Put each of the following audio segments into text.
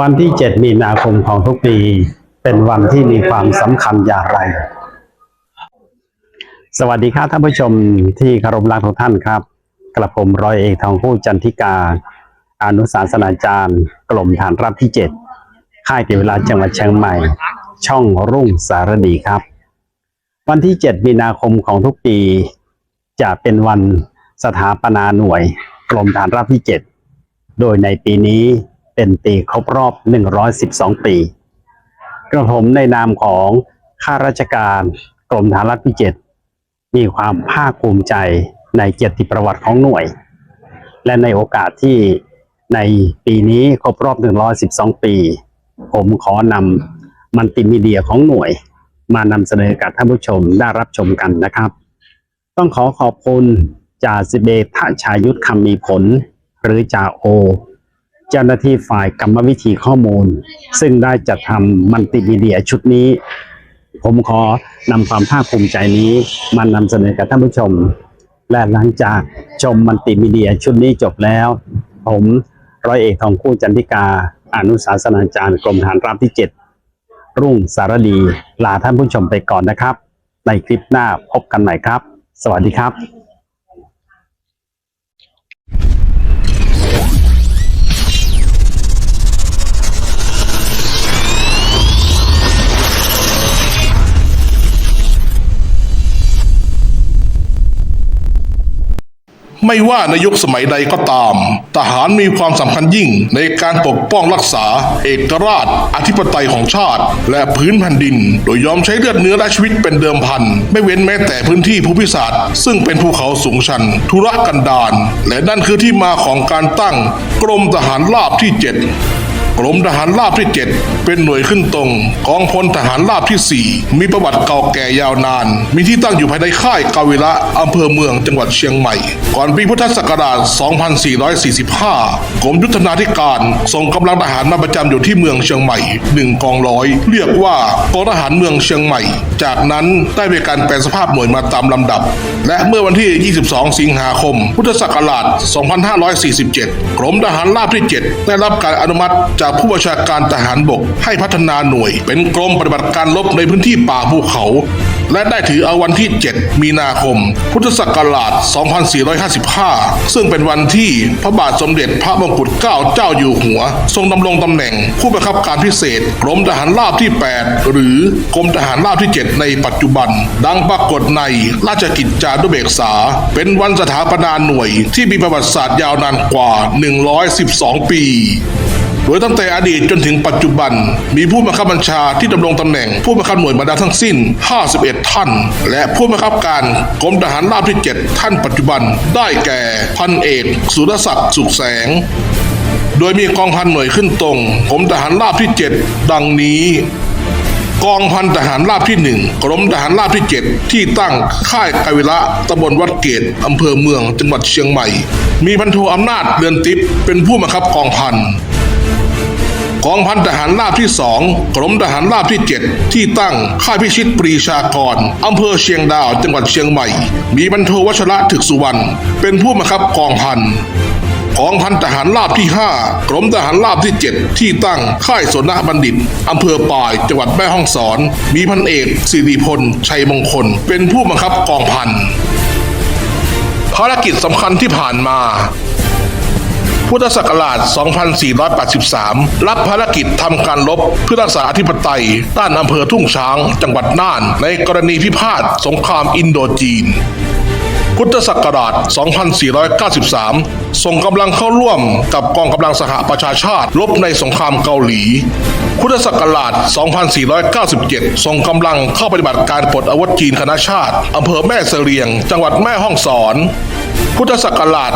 วันที่ 7 มีนาคมของทุกปี เป็นวันที่มีความสำคัญอย่างไร สวัสดีครับท่านผู้ชมที่คารพรักทุกท่านครับ กระผมร้อยเอกทองผู้จันทิกา อนุสาสนาจารย์กรมฐานรับที่ 7 ค่ายเทวราจังหวัดเชียงใหม่ ช่องรุ่งสารดีครับ วันที่ 7 มีนาคมของทุกปี จะเป็นวันสถาปนาหน่วยกรมฐานรับที่ 7 โดยในปีนี้ เป็นปีครบรอบ 112 ปีกระผมในนามของข้าราชการกรมฐานรับที่7มีความภาคภูมิใจในเกียรติประวัติของหน่วย และในโอกาสที่ในปีนี้ครบรอบ 112 ปี ผมขอนำมันติมีเดียของหน่วย มานำเสนอกับท่านผู้ชมได้รับชมกันนะครับ ต้องขอขอบคุณจ่าสิบเอกทชายุทธคำมีผล หรือจ่าโอ จ้าหน้าที่ฝ่ายกรรมวิธีข้อมูล ซึ่งได้จัดทำมัลติมีเดียชุดนี้ ผมขอนำความภาคภูมิใจนี้มานำเสนอกับท่านผู้ชม และหลังจากชมมัลติมีเดียชุดนี้จบแล้ว ผมร้อยเอกทองคู่จันทิกา อนุสาสนาจารย์กรมฐานราบที่ 7 รุ่งสารดีลาท่านผู้ชมไปก่อนนะครับ ในคลิปหน้าพบกันใหม่ครับ สวัสดีครับ ไม่ว่าในยุคสมัยใดก็ตาม ทหารมีความสำคัญยิ่งในการปกป้องรักษา เอกราช อธิปไตยของชาติ และพื้นแผ่นดิน โดยยอมใช้เลือดเนื้อและชีวิตเป็นเดิมพัน ไม่เว้นแม้แต่พื้นที่ภูพิศาสตร์ซึ่งเป็นภูเขาสูงชัน ธุรกันดารและนั่นคือที่มาของการตั้งกรมทหารราบที่ 7 กรมทหารราบที่ 7 เป็นหน่วยขึ้นตรงกองพลทหารราบที่ 4 มีประวัติเก่าแก่ยาวนาน มีที่ตั้งอยู่ภายในค่ายกาวิระอำเภอเมืองจังหวัดเชียงใหม่ ก่อนปีพุทธศักราช 2445 กรมยุทธนาธิการส่งกำลังทหารมาประจำอยู่ที่เมืองเชียงใหม่ 1 กองร้อย เรียกว่ากองทหารเมืองเชียงใหม่ จากนั้นได้มีการแปลสภาพหน่วยมาตามลำดับ และเมื่อวันที่ 22 สิงหาคม พุทธศักราช 2547 กรมทหารราบที่ 7 ได้รับการอนุมัติจากผู้บัญชาการทหารบกให้พัฒนาหน่วย เป็นกรมปฏิบัติการรบในพื้นที่ป่าภูเขา และได้ถือเอาวันที่ 7 มีนาคม พุทธศักราช 2455 ซึ่งเป็นวันที่พระบาทสมเด็จพระมงกุฎเกล้าเจ้าอยู่หัว ทรงดำรงตำแหน่งผู้บังคับการพิเศษ กรมทหารราบที่ 8 หรือกรมทหารราบที่ 7 ในปัจจุบัน ดังปรากฏในราชกิจจานุเบกษา เป็นวันสถาปนาหน่วยที่มีประวัติศาสตร์ยาวนานกว่า 112 ปี โดยตั้งแต่อดีตจนถึงปัจจุบัน มีผู้บังคับบัญชาที่ดำรงตำแหน่งผู้บังคับหน่วยมาแล้วทั้งสิ้น 51 ท่าน และผู้บังคับการกรมทหารราบที่ 7 ท่านปัจจุบัน ได้แก่พันเอกสุรศักดิ์สุขแสงโดยมีกองพันหน่วยขึ้นตรงกรมทหารราบที่ 7 ดังนี้ กองพันทหารราบที่หนึ่งกรมทหารราบที่ 7 ที่ตั้งค่ายกาวิระตำบลวัดเกตอำเภอเมืองจังหวัดเชียงใหม่ มีพันโทอำนาจเรือนติปเป็นผู้บังคับกองพัน กองพันทหารราบที่สองกรมทหารราบที่ 7 ที่ตั้งค่ายพิชิตปรีชากรอำเภอเชียงดาวจังหวัดเชียงใหม่ มีบรรโทวชระถึกสุวรรณเป็นผู้บังคับกองพันกองพันทหารราบที่ 5 กรมทหารราบที่ 7 ที่ตั้งค่ายสนบัณฑิต อำเภอป่าย จังหวัดแม่ฮ่องสอน มีพันเอกสิริพล ชัยมงคล เป็นผู้บังคับกองพันภารกิจสำคัญที่ผ่านมา พุทธศักราช 2483 รับภารกิจทำการรบเพื่อรักษาอธิปไตย ด้านอำเภอทุ่งช้าง จังหวัดน่าน ในกรณีพิพาทสงครามอินโดจีน พุทธศักราช 2493 ส่งกำลังเข้าร่วมกับกองกำลังสหประชาชาติรบในสงครามเกาหลี พุทธศักราช 2497 ส่งกำลังเข้าปฏิบัติการปลดอาวุธจีนคณะชาติอำเภอแม่เสลียง จังหวัดแม่ฮ่องสอนพุทธศักราช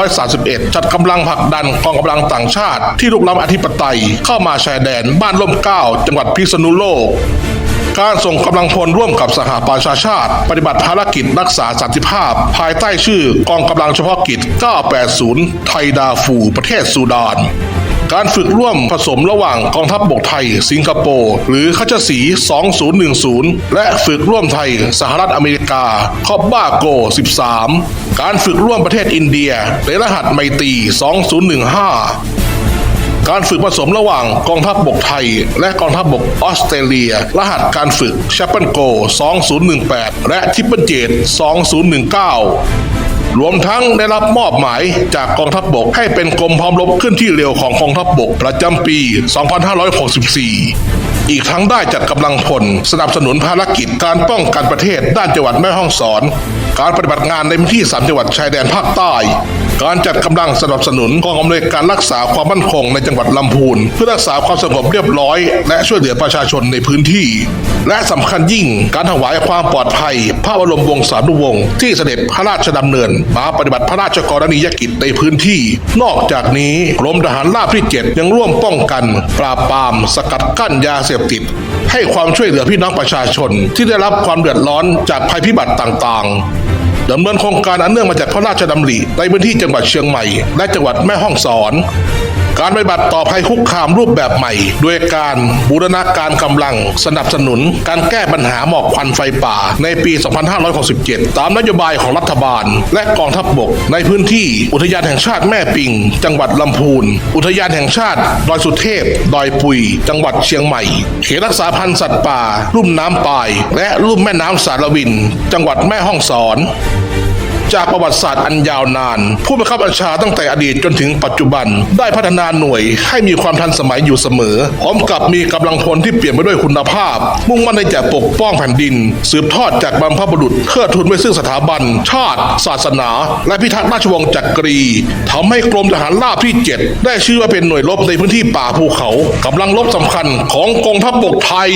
2531 จัดกำลังผลักดันกองกำลังต่างชาติ ที่ลุกล้ำอธิปไตยเข้ามาชายแดนบ้านร่มเก้า จังหวัดพิษณุโลก การส่งกำลังพลร่วมกับสหประชาชาติ ปฏิบัติภารกิจรักษาสันติภาพ ภายใต้ชื่อกองกำลังเฉพาะกิจ 980 ไทยดาฟูประเทศซูดานการฝึกร่วมผสมระหว่างกองทัพบบกไทย สิงคโปร์หรือคัชสี 2010 และฝึกร่วมไทย สหรัฐอเมริกาคอบบ้าโก 13 การฝึกร่วมประเทศอินเดียในรหัสไมตรี 2015 การฝึกผสมระหว่างกองทัพบกไทย และกองทัพบกออสเตรเลีย รหัสการฝึก c h a p e n Go 2018 และ t r i p p l e Jet 2019 รวมทั้งได้รับมอบหมายจากกองทัพบกให้เป็นกรมพร้อมรบขึ้นที่เร็วของกองทัพบกประจำปี 2564อีกทั้งได้จัดกำลังพล สนับสนุนภารกิจการป้องกันประเทศด้านจังหวัดแม่ฮ่องสอน การปฏิบัติงานในพื้นที่สามจังหวัดชายแดนภาคใต้ การจัดกำลังสนับสนุนกองอำนวยการรักษาความมั่นคงในจังหวัดลำพูน เพื่อรักษาความสงบเรียบร้อย และช่วยเหลือประชาชนในพื้นที่ และสำคัญยิ่งการถวายความปลอดภัย พระบรมวงศานุวงศ์ที่เสด็จพระราชดำเนินมาปฏิบัติพระราชกรณียกิจในพื้นที่ นอกจากนี้กรมทหารราบที่ 7 ยังร่วมป้องกัน ปราบปรามสกัดกั้นยาเสพติด ให้ความช่วยเหลือพี่น้องประชาชนที่ได้รับความเดือดร้อนจากภัยพิบัติต่างๆ ดำเนินโครงการอันเนื่องมาจากพระราชดำริในพื้นที่จังหวัดเชียงใหม่ และจังหวัดแม่ฮ่องสอน การปฏิบัติต่อภัยคุกคามรูปแบบใหม่ด้วยการบูรณาการกำลังสนับสนุน การแก้ปัญหาหมอกควันไฟป่า ในปี 2567 ตามนโยบายของรัฐบาล และกองทัพบก ในพื้นที่อุทยานแห่งชาติแม่ปิง จังหวัดลำพูน อุทยานแห่งชาติดอยสุเทพ ดอยปุย จังหวัดเชียงใหม่ เขตรักษาพันธุ์สัตว์ป่าลุ่มน้ำปาย และลุ่มแม่น้ำสารวิน จังหวัดแม่ฮ่องสอนจากประวัติศาสตร์อันยาวนาน ผู้บังคับบัญชาตั้งแต่อดีตจนถึงปัจจุบัน ได้พัฒนาหน่วยให้มีความทันสมัยอยู่เสมอ พร้อมกับมีกำลังพลที่เปลี่ยนไปด้วยคุณภาพ มุ่งมั่นในจะปกป้องแผ่นดิน สืบทอดจากบรรพบุรุษเพื่อทุนไว้ซึ่งสถาบัน ชาติ ศาสนา และพิทักษ์ราชวงศ์จักรีทำให้กรมทหารราบที่ 7 ได้ชื่อว่าเป็นหน่วยรบในพื้นที่ป่าภูเขากำลังรบสำคัญของกองทัพบกไทย